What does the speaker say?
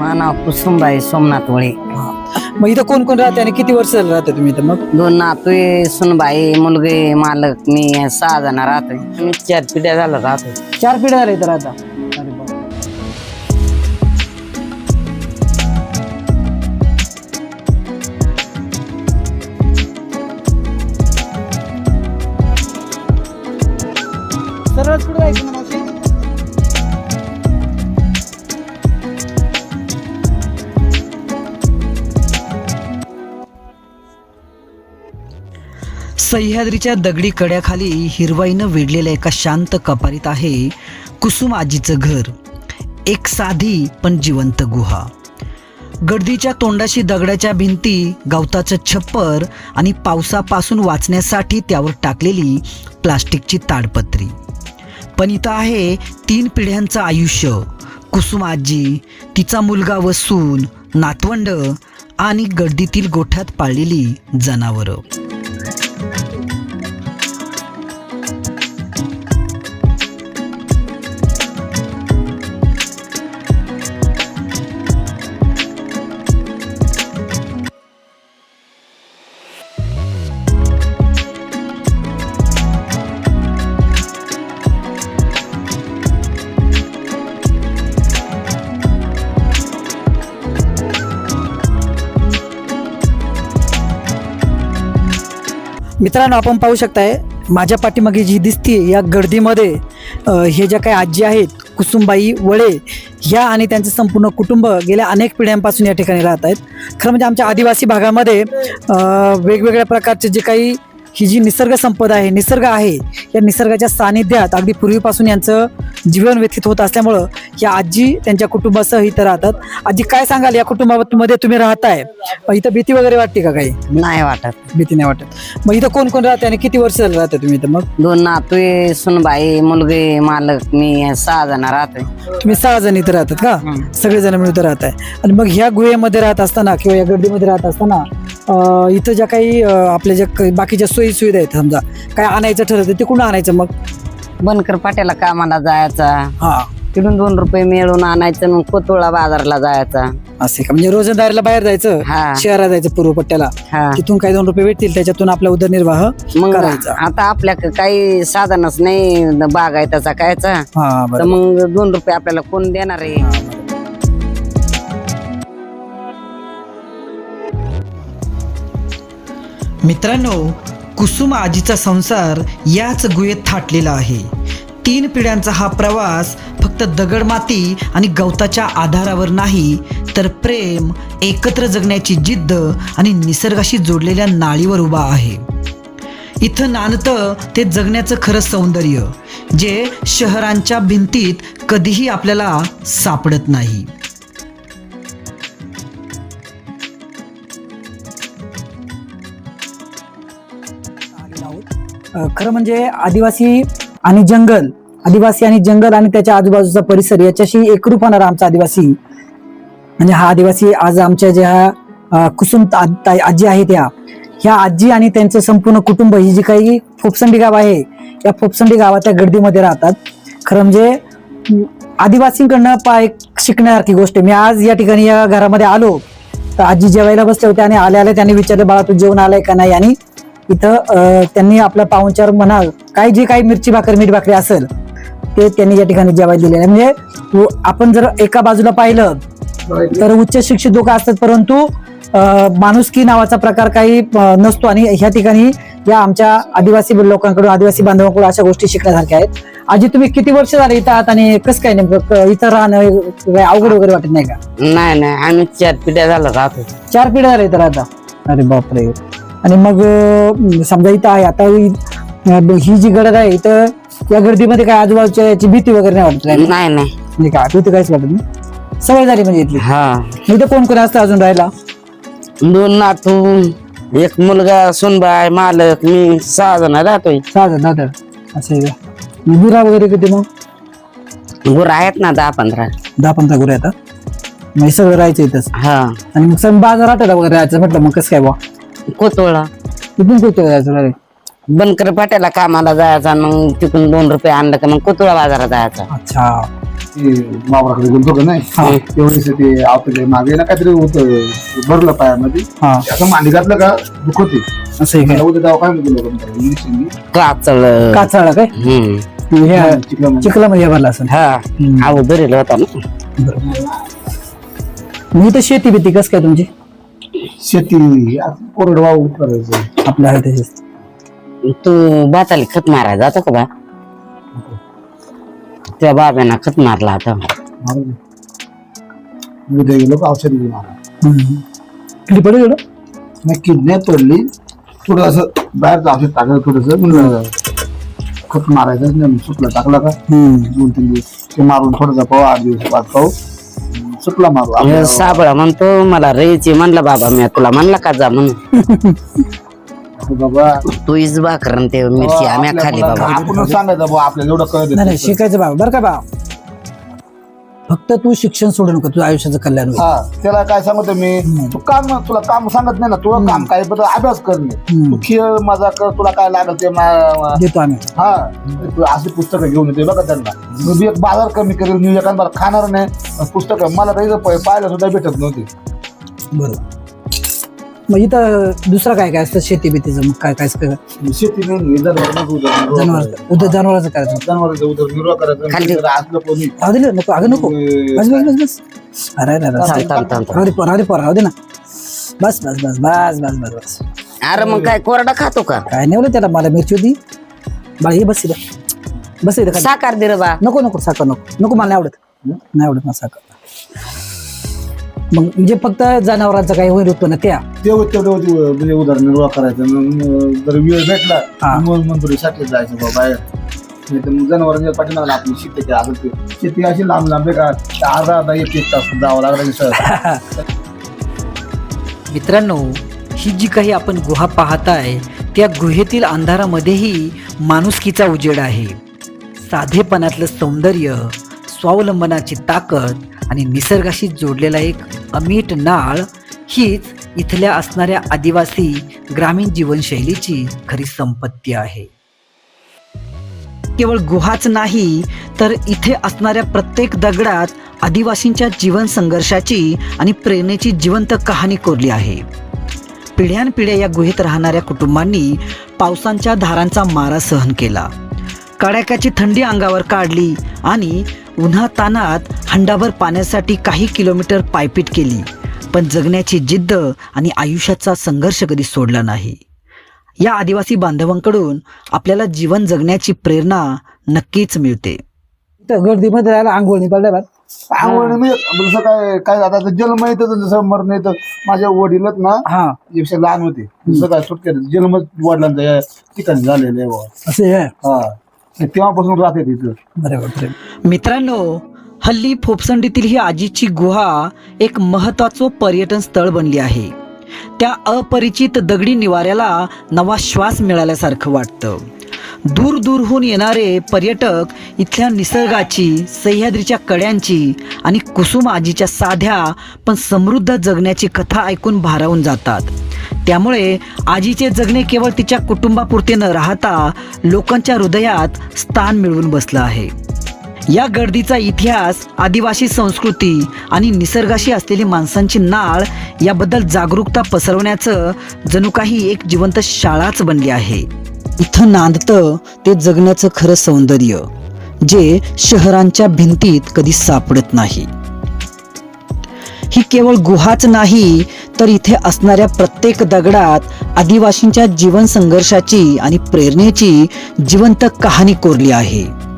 माझं नाव कुसुमबाई सोमनाथ वळे. मग इथं कोण कोण राहते आणि किती वर्ष झालं राहते तुम्ही इथं मग? दोन नातू सुनबाई मुलगे मालक मी सहा जण राहतोय. मी चार पिढ्या झालं राहतोय. चार पिढ्या झाल्या इथं राहता? सह्याद्रीच्या दगडी कड्याखाली हिरवाईनं वेढलेल्या एका शांत कपारीत आहे कुसुम आजीचं घर. एक साधी पण जिवंत गुहा. गर्दीच्या तोंडाशी दगडाच्या भिंती गवताचं छप्पर आणि पावसापासून वाचण्यासाठी त्यावर टाकलेली प्लास्टिकची ताडपत्री. पण इथं आहे तीन पिढ्यांचं आयुष्य. कुसुम आजी तिचा मुलगा व सून नातवंड आणि गर्दीतील गोठ्यात पाळलेली जनावरं. मित्रांनो आपण पाहू शकताय माझ्या पाठीमागे जी दिसते या गर्दीमध्ये हे ज्या काही आजी आहेत कुसुमबाई वळे ह्या आणि त्यांचं संपूर्ण कुटुंब गेल्या अनेक पिढ्यांपासून या ठिकाणी राहत आहेत खरं म्हणजे आमच्या आदिवासी भागामध्ये वेगवेगळ्या प्रकारचे जे काही ही जी निसर्ग संपदा आहे निसर्ग आहे या निसर्गाच्या सानिध्यात अगदी पूर्वीपासून यांचं जीवन व्यतीत होत असल्यामुळं या आजी त्यांच्या कुटुंबासह इथं राहतात. आजी काय सांगाल? या कुटुंबामध्ये तुम्ही राहताय. इथं भीती वगैरे वाटते का काही? नाही वाटत. भीती नाही वाटत. मग इथं कोण कोण राहते आणि किती वर्ष झालं राहते तुम्ही इथं मग? दोन नातू सुनबाई मुलगे मालक मी सहा जण राहतोय. तुम्ही सहा जण इथं राहतात का? हम्म. सगळे जण मिळून आहे आणि मग ह्या गुहेमध्ये राहत असताना किंवा या गर्दीमध्ये राहत असताना इथं ज्या काही आपल्या ज्या बाकीच्या सोयी सुविधा आहेत समजा काय आणायचं ठरतं ते कुठून आणायचं मग? बनकर पाट्याला कामाला जायचा. हा. तिथून दोन रुपये मिळून आणायचं मग कोतुळा बाजारला जायचा. असे का? म्हणजे रोजंदारीला बाहेर जायचं? हा. शहरात जायचं पूर्व पट्ट्याला? हा. तिथून काही दोन रुपये भेटतील त्याच्यातून आपला उदरनिर्वाह मग करायचा. आता आपल्या काही साधनच नाही बागायताचा कायचा. हा तर बरं मग दोन रुपये आपल्याला कोण देणार आहे? मित्रांनो कुसुम आजीचा संसार याच गुहेत थाटलेला आहे. तीन पिढ्यांचा हा प्रवास फक्त दगडमाती आणि गवताच्या आधारावर नाही तर प्रेम एकत्र जगण्याची जिद्द आणि निसर्गाशी जोडलेल्या नाळीवर उभा आहे. इथं नांदतं ते जगण्याचं खरं सौंदर्य जे शहरांच्या भिंतीत कधीही आपल्याला सापडत नाही. अ, खरं म्हणजे आदिवासी आणि जंगल आदिवासी आणि जंगल आणि त्याच्या आजूबाजूचा परिसर याच्याशी एकरूप होणारा आमचा आदिवासी. म्हणजे हा आदिवासी आज आमच्या ज्या कुसुम आजी आहेत त्या ह्या आजी आणि त्यांचं संपूर्ण कुटुंब ही जी काही फोपसंडी गाव आहे या फोपसंडी गावाच्या गर्दीमध्ये राहतात. खरं म्हणजे आदिवासींकडनं पाय शिकण्यासारखी गोष्ट आहे. मी आज या ठिकाणी या घरामध्ये आलो तर आजी जेवायला बसले होते आणि आल्या आल्या त्यांनी विचारलं बाळा तू जेवण आलाय का नाही? आणि इथं त्यांनी आपला पाहुणचार म्हणा काय जे काही मिरची भाकर मीठ भाकरी असेल ते त्यांनी या ठिकाणी जेवायला दिलेलं आहे. म्हणजे आपण जर एका बाजूला पाहिलं तर उच्च शिक्षित लोक असतात परंतु माणुसकी नावाचा प्रकार काही नसतो. आणि ह्या ठिकाणी या आमच्या आदिवासी लोकांकडून आदिवासी बांधवांकडून अशा गोष्टी शिकण्यासारख्या आहेत. आजी तुम्ही किती वर्ष झाले इथं आहात आणि कसं काय नेमकं क- इथं राहणं अवघड वगैरे वाटत नाही का? नाही नाही. आम्ही चार पिढ्या झालं राहतो. चार पिढ्या झाल्या इथं आता अरे बापरे. आणि मग समजा इथं आहे आता ही जी गडद आहे इथं या गर्दीमध्ये काय आजूबाजूच्या याची भीती वगैरे नाही वाटत राहिली? नाही नाही. म्हणजे काय भीती काहीच वाटत नाही. सवय झाली म्हणजे इथली. हा. इथं कोण कोण असतं अजून राहायला? दोन नातू एक मुलगा सुनबाई मालक मी सहा जण राहतोय. सहा जण दादर असं आहे का? गुरा वगैरे किती मग? गुरं आहेत ना दहा पंधरा. दहा पंधरा गुरा येतात मग हे सगळं राहायचं इथंच. हा. आणि मग सण बाजारात वगैरे राहायचं म्हटलं मग कसं काय बा कोतुळा कुठे जायचं रे बनकर पाट्याला कामाला जायचा मग तिकडून दोन रुपये आणलं का मग कोतुळा बाजारात जायचा. अच्छा. ते वावराकडे का नाही? हा. तेवढेच ते आवतं मागे ना काहीतरी होतं भरलं पायामध्ये. हा. असं मांडी घातलं का दुखते असं आहे काय उद्या गेलो इंजेक्शन काचाळा. काय हम्म. हे. चिखलामध्ये. चिखलामध्ये भरला असं हा. अगोदर होता ना. मी तर शेती भीती कस काय तुमची? शेती कोरडवाहू करायचं आपल्या आहे त्याची तू भाताला खत मारायला जातो का बा? त्या बाब्यानं खत मारला होता. मारू दे. उद्या गेलो औषध घेऊन आला. किती पडेल एवढं नक्की नाही पडली थोडं असं बाहेरचं औषध टाकलं थोडस म्हणलं खत मारायचं नाही सुकला टाकला का? दोन तीन दिवस. ते मारून थोडासा पाहू आठ दिवस बाद पाहू सुकला मारू साबळा म्हणतो मला रेची म्हणला बाबा मी तुला म्हणला का जा म्हणून? बाबा. तू इज भाकर ते मिरची आम्ही खाली बाबा. आपण सांगायचं बाबा आपल्याला एवढं कळत नाही शिकायचं बाबा बरं का बाबा? फक्त तू शिक्षण सोडू नको तुझ्या आयुष्याचं कल्याण होईल. हा त्याला काय सांगतो मी तू काम तुला काम सांगत नाही ना तुला काम काय बद्दल अभ्यास करणे हम्म. तू खेळ मजा कर तुला काय लागल ते मा- देतो आम्ही. हा तू अशी पुस्तकं घेऊन येते बघा त्यांना. मी एक बाजार कमी करेल मी एखादा खाणार नाही. पुस्तक मला काही पाहायला सुद्धा भेटत नव्हती. बरोबर. मग इथं दुसरं काय काय असतं शेती भीतीचं मग काय काय असतं? शेती जनावर जनावर उद्या जनावरांचं करायचं. खाली. राहू दे नको. अगं नको. बस बस बस बस. अरे अरे अरे. थांब थांब थांब थांब. राहू दे पोर, राहू दे पोर, राहू दे ना. बस बस बस बस बस बस बस. अरे मग काय कोरडा खातो का? काय नाही बोलत त्याला मला मिरची होती. बाळा हे बस इथं. बस इथं खाली. साकार दे रे बा. नको नको साखर नको. नको मला नाही आवडत. नाही आवडत मला साखर. मग म्हणजे फक्त जनावरांचं काही होईल उत्पन्न त्या? तेवढं तेवढं होती, म्हणजे उदरनिर्वाह करायचा. मग जर वेळ भेटला. मग मंजुरीसाठी जायचं बाबा बाहेर. नाही तर मग जनावरांच्या पाठीमागला शेती असं ते. शेती अशी लांब लांब का? अर्धा अर्धा एक एक तास जावं लागलं सहज मित्रांनो ही जी काही आपण गुहा पाहताय त्या गुहेतील अंधारामध्येही माणुसकीचा उजेड आहे. साधेपणातलं सौंदर्य स्वावलंबनाची ताकद आणि निसर्गाशी जोडलेला एक अमीट नाळ हीच इथल्या असणाऱ्या आदिवासी ग्रामीण जीवनशैलीची खरी संपत्ती आहे. केवळ गुहाच नाही तर इथे असणाऱ्या प्रत्येक दगडात आदिवासींच्या जीवन संघर्षाची आणि प्रेरणेची जिवंत कहाणी कोरली आहे. पिढ्यानपिढ्या या गुहेत राहणाऱ्या कुटुंबांनी पावसांच्या धारांचा मारा सहन केला. कडाक्याची थंडी अंगावर काढली आणि उन्हा तानात हंडाभर पाण्यासाठी काही किलोमीटर पायपीट केली पण जगण्याची जिद्द आणि आयुष्याचा संघर्ष कधी सोडला नाही. या आदिवासी बांधवांकडून आपल्याला जीवन जगण्याची प्रेरणा नक्कीच मिळते. गर्दीमध्ये राहायला आंघोळ मी जसं काय काय आता जन्म येतं जसं मरण येतं माझ्या वडीलच ना हा. पेक्षा लहान होते. जसं काय सुटके जन्मच वडिलांचा ठिकाणी झालेलं आहे. असे आहे? हा तेव्हापासून राहते तिथं बरोबर बरोबर. मित्रांनो हल्ली फोपसंडीतील ही आजीची गुहा एक महत्वाचं पर्यटन स्थळ बनली आहे. त्या अपरिचित दगडी निवाऱ्याला नवा श्वास मिळाल्यासारखं वाटतं. दूर दूरहून येणारे पर्यटक इथल्या निसर्गाची सह्याद्रीच्या कड्यांची आणि कुसुम आजीच्या साध्या पण समृद्ध जगण्याची कथा ऐकून भारावून जातात. त्यामुळे आजीचे जगणे केवळ तिच्या कुटुंबापुरते न राहता लोकांच्या हृदयात स्थान मिळवून बसलं आहे. या गर्दीचा इतिहास आदिवासी संस्कृती आणि निसर्गाशी असलेली माणसांची नाळ याबद्दल जागरूकता पसरवण्याचं जणू काही एक जिवंत शाळाच बनली आहे. इथं नांदतं ते जगण्याचं खरं सौंदर्य जे शहरांच्या भिंतीत कधी सापडत नाही. ही केवळ गुहाच नाही तर इथे असणाऱ्या प्रत्येक दगडात आदिवासींच्या जीवन संघर्षाची आणि प्रेरणेची जिवंत कहाणी कोरली आहे.